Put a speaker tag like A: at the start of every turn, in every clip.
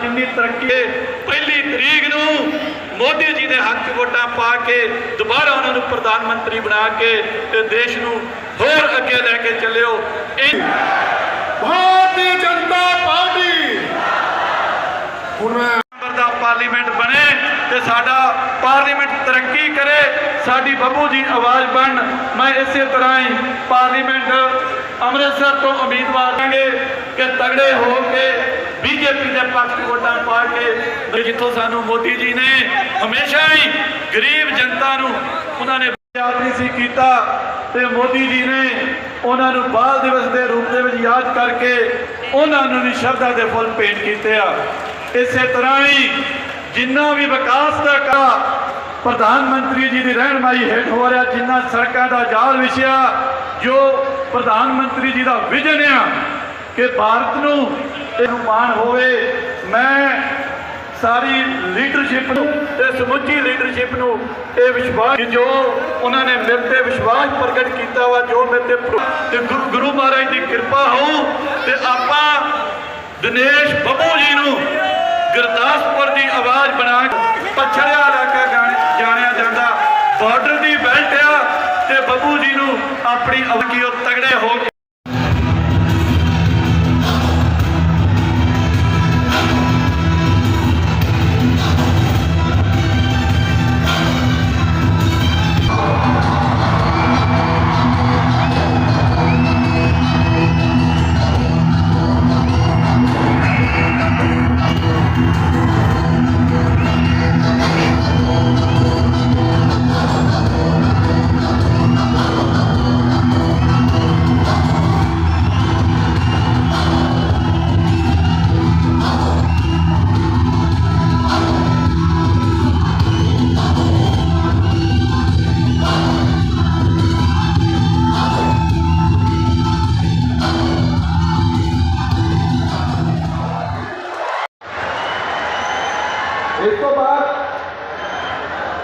A: ਜਿੰਨੀ ਤਰੱਕੀ ਪਹਿਲੀ ਤਰੀਕ ਨੂੰ ਮੋਦੀ ਜੀ ਦੇ ਹੱਕ ਵੋਟਾਂ ਪਾ ਕੇ ਦੁਬਾਰਾ ਉਹਨਾਂ ਨੂੰ ਪ੍ਰਧਾਨ ਮੰਤਰੀ ਬਣਾ ਕੇ ਤੇ ਦੇਸ਼ ਨੂੰ ਹੋਰ ਅੱਗੇ ਲੈ ਕੇ ਚੱਲਿਓ।
B: ਭਾਰਤੀ ਜਨਤਾ ਪਾਰਟੀ। ਹੁਣ ਮੈਂ
A: ਨੰਬਰ ਦਾ ਪਾਰਲੀਮੈਂਟ ਬਣੇ ਤੇ ਸਾਡਾ ਪਾਰਲੀਮੈਂਟ ਤਰੱਕੀ ਕਰੇ ਸਾਡੀ ਬੱਬੂ ਜੀ ਆਵਾਜ਼ ਬਣ। ਮੈਂ ਇਸੇ ਤਰ੍ਹਾਂ ਹੀ ਪਾਰਲੀਮੈਂਟ ਅੰਮ੍ਰਿਤਸਰ ਤੋਂ ਉਮੀਦਵਾਰ ਕਰਾਂਗੇ ਕਿ ਤਗੜੇ ਹੋ ਕੇ ਬੀਜੇਪੀ ਦੇ ਪੱਖ ਵੋਟਾਂ ਪਾ ਕੇ ਜਿੱਥੋਂ ਸਾਨੂੰ ਮੋਦੀ ਜੀ ਨੇ ਹਮੇਸ਼ਾ ਹੀ ਗਰੀਬ ਜਨਤਾ ਨੂੰ ਉਹਨਾਂ ਨੇ ਯਾਦ ਨਹੀਂ ਸੀ ਕੀਤਾ ਤੇ ਮੋਦੀ ਜੀ ਨੇ ਉਹਨਾਂ ਨੂੰ ਬਾਲ ਦਿਵਸ ਦੇ ਰੂਪ ਦੇ ਵਿੱਚ ਯਾਦ ਕਰਕੇ ਉਹਨਾਂ ਨੂੰ ਵੀ ਸ਼ਰਧਾ ਦੇ ਫੁੱਲ ਭੇਟ ਕੀਤੇ ਆ। ਇਸੇ ਤਰ੍ਹਾਂ ਹੀ ਜਿੰਨਾ ਵੀ ਵਿਕਾਸ ਦਾ ਕਾ ਪ੍ਰਧਾਨ ਮੰਤਰੀ ਜੀ ਦੀ ਰਹਿਨਮਾਈ ਹੇਠ ਹੋ ਰਿਹਾ, ਜਿੰਨਾ ਸੜਕਾਂ ਦਾ ਜਾਲ ਵਿਛਿਆ, ਜੋ ਪ੍ਰਧਾਨ ਮੰਤਰੀ ਜੀ ਦਾ ਵਿਜ਼ਨ ਆ ਕਿ ਭਾਰਤ ਨੂੰ ਇਹਨੂੰ ਮਾਣ ਹੋਵੇ, ਮੈਂ ਸਾਰੀ ਲੀਡਰਸ਼ਿਪ ਨੂੰ ਤੇ ਸਮੁੱਚੀ ਲੀਡਰਸ਼ਿਪ ਨੂੰ ਇਹ ਵਿਸ਼ਵਾਸ ਜੋ ਉਹਨਾਂ ਨੇ ਮੇਰੇ ਤੇ ਵਿਸ਼ਵਾਸ ਪ੍ਰਗਟ ਕੀਤਾ ਵਾ, ਜੋ ਮੇਰੇ ਤੇ ਤੇ ਗੁਰੂ ਗੁਰੂ ਮਹਾਰਾਜ ਦੀ ਕਿਰਪਾ ਹੋ ਤੇ ਆਪਾਂ ਦਿਨੇਸ਼ ਬੱਬੂ ਜੀ ਨੂੰ ਗੁਰਦਾਸਪੁਰ ਦੀ ਆਵਾਜ਼ ਬਣਾ ਕੇ ਪਛੜਿਆ ਇਲਾਕਾ ਜਾਣਿਆ ਜਾਂਦਾ। ਬਾਰਡਰ ਦੀ ਬੈਲਟ ਆ, ਤੇ ਬੱਬੂ ਜੀ ਨੂੰ ਆਪਣੀ ਅਵਕੀਓ ਤਗੜੇ ਹੋ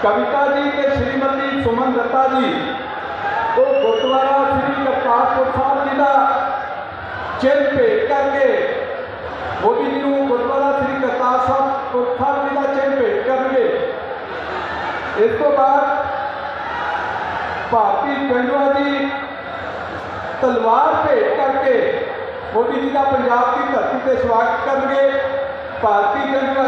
C: ਕਵਿਤਾ ਜੀ ਤੇ ਸ਼੍ਰੀਮਤੀ ਸੁਮਨ ਦੱਤਾ ਜੀ। ਉਹ ਗੁਰਦੁਆਰਾ ਸ੍ਰੀ ਕਰਤਾਰਪੁਰ ਸਾਹਿਬ ਜੀ ਦਾ ਚਿੰਨ੍ਹ ਭੇਟ ਕਰਕੇ ਮੋਦੀ ਜੀ ਨੂੰ ਗੁਰਦੁਆਰਾ ਸ੍ਰੀ ਕਰਤਾਰਪੁਰ ਸਾਹਿਬ ਜੀ ਦਾ ਚਿੰਨ੍ਹ ਭੇਟ ਕਰਨਗੇ। ਇਸ ਤੋਂ ਬਾਅਦ ਭਾਰਤੀ ਪਿੰਡਵਾ ਜੀ ਤਲਵਾਰ ਭੇਟ ਕਰਕੇ ਮੋਦੀ ਜੀ ਦਾ ਪੰਜਾਬ ਦੀ ਧਰਤੀ ਤੇ ਸਵਾਗਤ ਕਰਨਗੇ। ਭਾਰਤੀ ਪਿੰਡਵਾ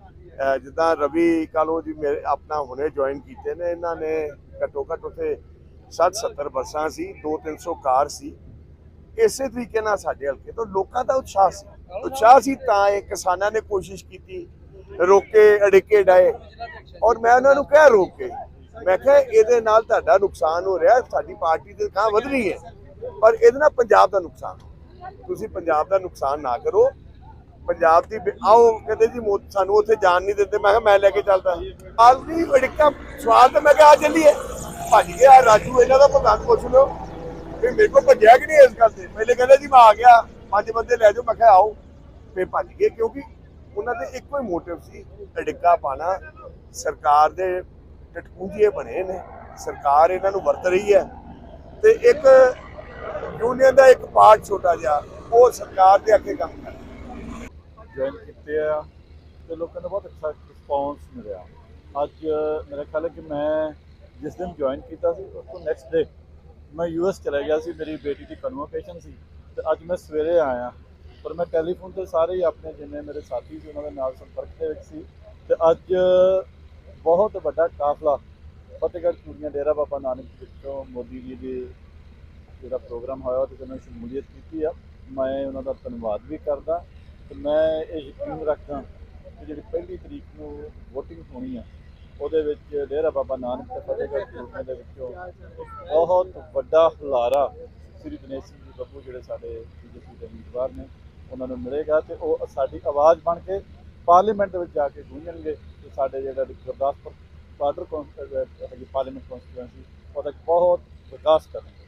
D: ਜਿੱਦਾਂ ਰਵੀ ਕਾਲੋ ਜੀ ਮੇਰੇ ਆਪਣਾ ਹੁਣੇ ਜੁਆਇਨ ਕੀਤੇ ਨੇ, ਇਹਨਾਂ ਨੇ ਘੱਟੋ ਘੱਟ ਉਥੇ 60 70 ਬੱਸਾਂ ਸੀ 2-300 ਕਾਰ ਸੀ। ਇਸੇ ਤਰੀਕੇ ਨਾਲ ਸਾਡੇ ਹਲਕੇ ਤੋਂ ਲੋਕਾਂ ਦਾ ਉਤਸ਼ਾਹ ਸੀ। ਉਤਸ਼ਾਹ ਸੀ ਤਾਂ ਇਹ ਕਿਸਾਨਾਂ ਨੇ ਕੋਸ਼ਿਸ਼ ਕੀਤੀ, ਰੋਕੇ, ਅੜਿੱਕੇ ਡਾਏ। ਔਰ ਮੈਂ ਉਹਨਾਂ ਨੂੰ ਕਿਹਾ, ਰੋਕ। ਕੇ ਮੈਂ ਕਿਹਾ, ਇਹਦੇ ਨਾਲ ਤੁਹਾਡਾ ਨੁਕਸਾਨ ਹੋ ਰਿਹਾ, ਸਾਡੀ ਪਾਰਟੀ ਦੇ ਕਾਂ ਵਧ ਰਹੀ ਹੈ। ਪਰ ਇਹਦੇ ਨਾਲ ਪੰਜਾਬ ਦਾ ਨੁਕਸਾਨ ਤੁਸੀਂ ਪੰਜਾਬ ਦਾ ਨੁਕਸਾਨ ਨਾ ਕਰੋ। ਪੰਜਾਬ ਦੀ ਆਓ, ਕਹਿੰਦੇ ਜੀ ਸਾਨੂੰ ਉੱਥੇ ਜਾਣ ਨਹੀਂ ਦਿੰਦੇ। ਮੈਂ ਕਿਹਾ, ਮੈਂ ਲੈ ਕੇ ਚੱਲਦਾ। ਆਲਦੀ ਅੜਿੱਕਾ ਸਵਾਲ ਮੈਂ ਕਿਹਾ, ਆ ਚੱਲੀਏ। ਭੱਜ ਗਿਆ ਰਾਜੂ, ਇਹਨਾਂ ਦਾ ਪ੍ਰਧਾਨ ਪੁੱਛ ਲਿਓ। ਵੀ ਮੇਰੇ ਕੋਲ ਭੱਜਿਆ ਕਿ ਨਹੀਂ ਇਸ ਗੱਲ ਤੇ? ਪਹਿਲੇ ਕਹਿੰਦੇ ਜੀ, ਮੈਂ ਆ ਗਿਆ। ਪੰਜ ਬੰਦੇ ਲੈ ਜਾਓ। ਮੈਂ ਕਿਹਾ, ਆਓ। ਫੇ ਭੱਜ ਗਏ, ਕਿਉਂਕਿ ਉਹਨਾਂ ਦੇ ਇੱਕੋ ਹੀ ਮੋਟਿਵ ਸੀ, ਅੜਿੱਕਾ ਪਾਣਾ। ਸਰਕਾਰ ਦੇ ਟਟਪੂੰਜੀਏ ਬਣੇ ਨੇ। ਸਰਕਾਰ ਇਹਨਾਂ ਨੂੰ ਵਰਤ ਰਹੀ ਹੈ। ਤੇ ਇੱਕ ਯੂਨੀਅਨ ਦਾ ਇੱਕ ਪਾਰਟ ਛੋਟਾ ਜਿਹਾ, ਉਹ ਸਰਕਾਰ ਦੇ ਅੱਗੇ ਕੰਮ ਕਰ
E: ਜੁਆਇਨ ਕੀਤੇ ਆ ਤੇ ਲੋਕਾਂ ਦਾ ਬਹੁਤ ਅੱਛਾ ਰਿਸਪੌਂਸ ਮਿਲਿਆ। ਅੱਜ ਮੇਰਾ ਖਿਆਲ ਹੈ ਕਿ ਮੈਂ ਜਿਸ ਦਿਨ ਜੁਆਇਨ ਕੀਤਾ ਸੀ, ਉਸ ਤੋਂ ਨੈਕਸਟ ਡੇ ਮੈਂ ਯੂਐਸ ਚਲਾ ਗਿਆ ਸੀ, ਮੇਰੀ ਬੇਟੀ ਦੀ ਕਨਵੋਕੇਸ਼ਨ ਸੀ ਤੇ ਅੱਜ ਮੈਂ ਸਵੇਰੇ ਆਇਆ। ਪਰ ਮੈਂ ਟੈਲੀਫੋਨ ਤੇ ਸਾਰੇ ਹੀ ਆਪਣੇ ਜਿੰਨੇ ਮੇਰੇ ਸਾਥੀ ਸੀ, ਉਹਨਾਂ ਦੇ ਨਾਲ ਸੰਪਰਕ ਦੇ ਵਿੱਚ ਸੀ ਤੇ ਅੱਜ ਬਹੁਤ ਵੱਡਾ ਕਾਫਲਾ ਫਤਿਹਗੜ੍ਹ ਚੂੜੀਆਂ ਡੇਰਾ ਬਾਬਾ ਨਾਨਕ ਵਿੱਚੋਂ ਮੋਦੀ ਜੀ ਦੇ ਜਿਹੜਾ ਪ੍ਰੋਗਰਾਮ ਹੋਇਆ, ਉਹਦੇ 'ਚ ਉਹਨਾਂ ਸ਼ਮੂਲੀਅਤ ਕੀਤੀ ਆ। ਮੈਂ ਉਹਨਾਂ ਦਾ ਧੰਨਵਾਦ ਵੀ ਕਰਦਾ ਤੇ ਮੈਂ ਇਹ ਯਕੀਨ ਰੱਖਦਾ ਕਿ ਜਿਹੜੀ ਪਹਿਲੀ ਤਰੀਕ ਨੂੰ VOTING ਹੋਣੀ ਆ, ਉਹਦੇ ਵਿੱਚ ਡੇਰਾ ਬਾਬਾ ਨਾਨਕ ਤੇ ਫਤਿਹਗੜ੍ਹ ਚੂੜੀਆਂ ਦੇ ਵਿੱਚੋਂ ਬਹੁਤ ਵੱਡਾ ਹੁਲਾਰਾ ਸ੍ਰੀ ਦਿਨੇਸ਼ ਸਿੰਘ ਜੀ ਬੱਬੂ ਜਿਹੜੇ ਸਾਡੇ ਬੀਜੇਪੀ ਦੇ ਉਮੀਦਵਾਰ ਨੇ, ਉਹਨਾਂ ਨੂੰ ਮਿਲੇਗਾ ਤੇ ਉਹ ਸਾਡੀ ਆਵਾਜ਼ ਬਣ ਕੇ ਪਾਰਲੀਮੈਂਟ ਦੇ ਵਿੱਚ ਜਾ ਕੇ ਗੂੰਜਣਗੇ ਤੇ ਸਾਡੇ ਜਿਹੜਾ ਗੁਰਦਾਸਪੁਰ ਬਾਰਡਰ ਕੌਂਸਲ ਹੈਗੀ ਪਾਰਲੀਮੈਂਟ ਕੌਂਸਟੀਟੂਐਂਸੀ ਉਹਦਾ ਬਹੁਤ ਵਿਕਾਸ ਕਰਨਗੇ।